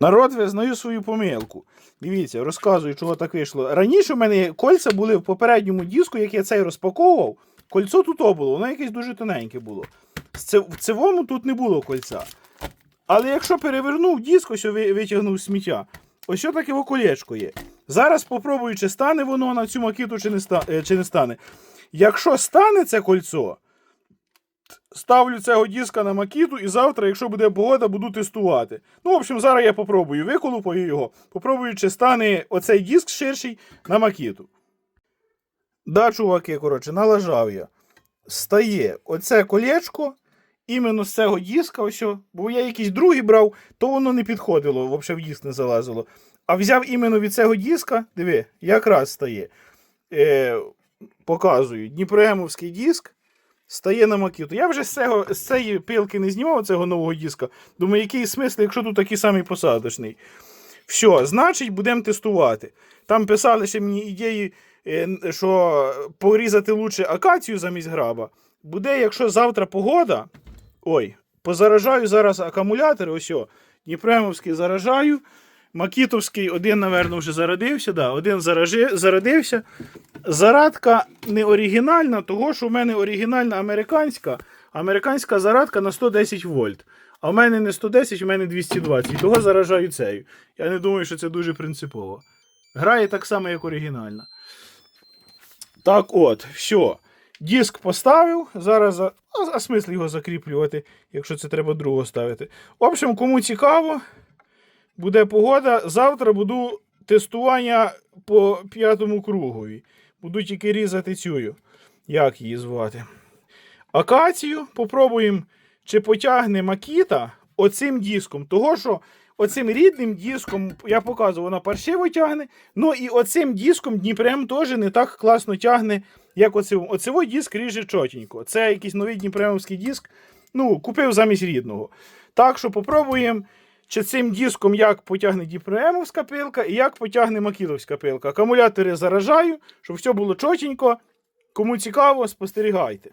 Народ, визнаю свою помилку. Дивіться, розказую, чого так вийшло. Раніше в мене кольця були в попередньому диску, як я цей розпаковував. Кольцо тут було, воно якесь дуже тоненьке було. В цивому тут не було кольця. Але якщо перевернув диск, ось ви- витягнув сміття, ось що таке колечко є. Зараз попробую, чи стане воно на цю макіту, е, чи не стане. Якщо стане це кольцо, ставлю цього диска на макіту, і завтра, якщо буде погода, буду тестувати. Ну, в общем, зараз я попробую, виколупаю його, попробую, чи стане оцей диск ширший на макіту. Да, чуваки, коротше, налажав я. Стає оце колечко, іменно з цього диска, ось, бо я якийсь другий брав, то воно не підходило, взагалі в диск не залазило. А взяв іменно від цього диска, диви, якраз стає. Е, показую, Дніпроемовський диск стає на макіту. Я вже з, цього, з цієї пилки не знімав цього нового диска. Думаю, який смисл, якщо тут такий самий посадочний. Все, значить, будемо тестувати. Там писали ще мені ідеї, е, що порізати лучше акацію замість граба. Буде, якщо завтра погода. Ой, позаражаю зараз акумулятори. Ось, Дніпремовський заражаю. Макітовський один, напевно, вже зарядився. Да, один заражи, зарядився. Зарадка не оригінальна, того що в мене оригінальна американська. Американська зарадка на 110 вольт. А в мене не 110, в мене 220. І того заражаю цею. Я не думаю, що це дуже принципово. Грає так само, як оригінальна. Так от, все. Диск поставив. Зараз. за- А, а смисл його закріплювати, якщо це треба другого ставити. В общем, кому цікаво, буде погода. Завтра буду тестування по п'ятому кругові. Буду тільки різати цю. Як її звати? Акацію. Попробуємо, чи потягне Макіта оцим диском. Того, що оцим рідним диском, я показував, вона паршиво тягне. Ну і оцим диском Дніпрем теж не так класно тягне, як оцим. Оцевой диск ріже чотенько. Це якийсь новий Дніпремовський диск. Ну, купив замість рідного. Так що попробуємо. Чи цим диском як потягне діпроемовська пилка і як потягне Макіловська пилка. Акумулятори заражаю, щоб все було чотенько. Кому цікаво, спостерігайте.